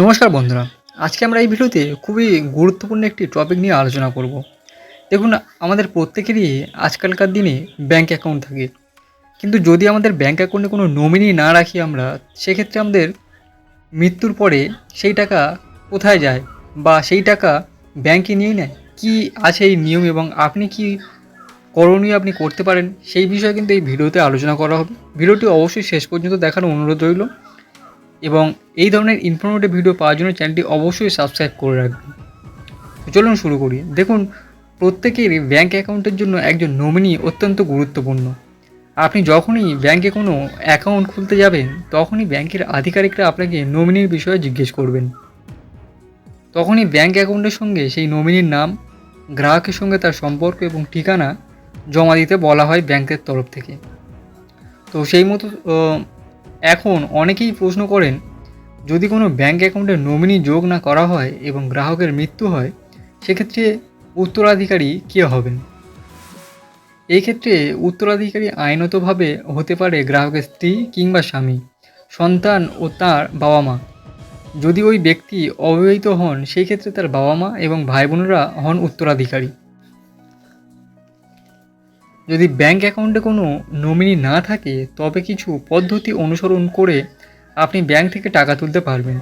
নমস্কার বন্ধুরা, আজকে আমরা এই ভিডিওতে খুবই গুরুত্বপূর্ণ একটি টপিক নিয়ে আলোচনা করব। দেখুন, আমাদের প্রত্যেকেরই আজকালকার দিনে ব্যাংক অ্যাকাউন্ট থাকে। কিন্তু যদি আমাদের ব্যাংক অ্যাকাউন্টে কোনো নমিনি না রাখি আমরা, সেক্ষেত্রে আমাদের মৃত্যুর পরে সেই টাকা কোথায় যায় বা সেই টাকা ব্যাংকে নিয়ে নেয়? কি আছে এই নিয়ম এবং আপনি কি করণীয় আপনি করতে পারেন? সেই বিষয়ে কিন্তু এই ভিডিওতে আলোচনা করা হবে। ভিডিওটি অবশ্যই শেষ পর্যন্ত দেখার অনুরোধ রইল। এবং এই ধরনের ইনফরমেটিভ ভিডিও পাওয়ার জন্য চ্যানেলটি অবশ্যই সাবস্ক্রাইব করে রাখবেন। চলুন শুরু করি। দেখুন প্রত্যেকেরই ব্যাঙ্ক অ্যাকাউন্টের জন্য একজন নমিনি অত্যন্ত গুরুত্বপূর্ণ। আপনি যখনই ব্যাংকে কোনো অ্যাকাউন্ট খুলতে যাবেন, তখনই ব্যাংকের আধিকারিকরা আপনাকে নমিনির বিষয়ে জিজ্ঞেস করবেন। তখনই ব্যাংক অ্যাকাউন্টের সঙ্গে সেই নমিনির নাম, গ্রাহকের সঙ্গে তার সম্পর্ক এবং ঠিকানা জমা দিতে বলা হয় ব্যাংকের তরফ থেকে। তো সেই মতো এখন অনেকেই প্রশ্ন করেন, যদি কোনো ব্যাংক অ্যাকাউন্টে নমিনি যোগ না করা হয় এবং গ্রাহকের মৃত্যু হয়, সেক্ষেত্রে উত্তরাধিকারী কে হবেন? এই ক্ষেত্রে উত্তরাধিকারী আইনতভাবে হতে পারে গ্রাহকের স্ত্রী কিংবা স্বামী, সন্তান ও তার বাবা মা যদি ওই ব্যক্তি অবিবাহিত হন সেই ক্ষেত্রে তার বাবা মা এবং ভাই বোনেরা হন উত্তরাধিকারী। যদি ব্যাংক অ্যাকাউন্টে কোনো নমিনি না থাকে, তবে কিছু পদ্ধতি অনুসরণ করে আপনি ব্যাংক থেকে টাকা তুলতে পারবেন।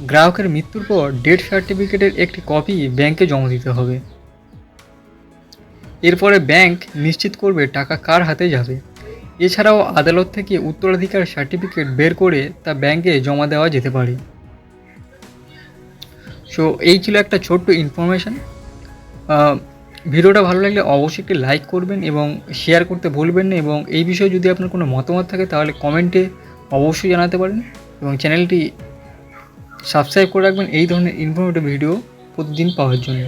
গ্রাহকের মৃত্যুর পর ডেথ সার্টিফিকেটের একটি কপি ব্যাংকে জমা দিতে হবে। এরপরে ব্যাংক নিশ্চিত করবে টাকা কার হাতে যাবে। এছাড়াও আদালত থেকে উত্তরাধিকার সার্টিফিকেট বের করে তা ব্যাংকে জমা দেওয়া যেতে পারে। সো এই ছিল একটা ছোট্ট ইনফরমেশান ভিডিওটা ভালো লাগলে অবশ্যই একটি লাইক করবেন এবং শেয়ার করতে ভুলবেন না এবং এই বিষয়ে যদি আপনার কোনো মতামত থাকে তাহলে কমেন্টে অবশ্যই জানাতে পারেন এবং চ্যানেলটি সাবস্ক্রাইব করে রাখবেন। এই ধরনের ইনফরমেটিভ ভিডিও প্রতিদিন পাওয়ার জন্য।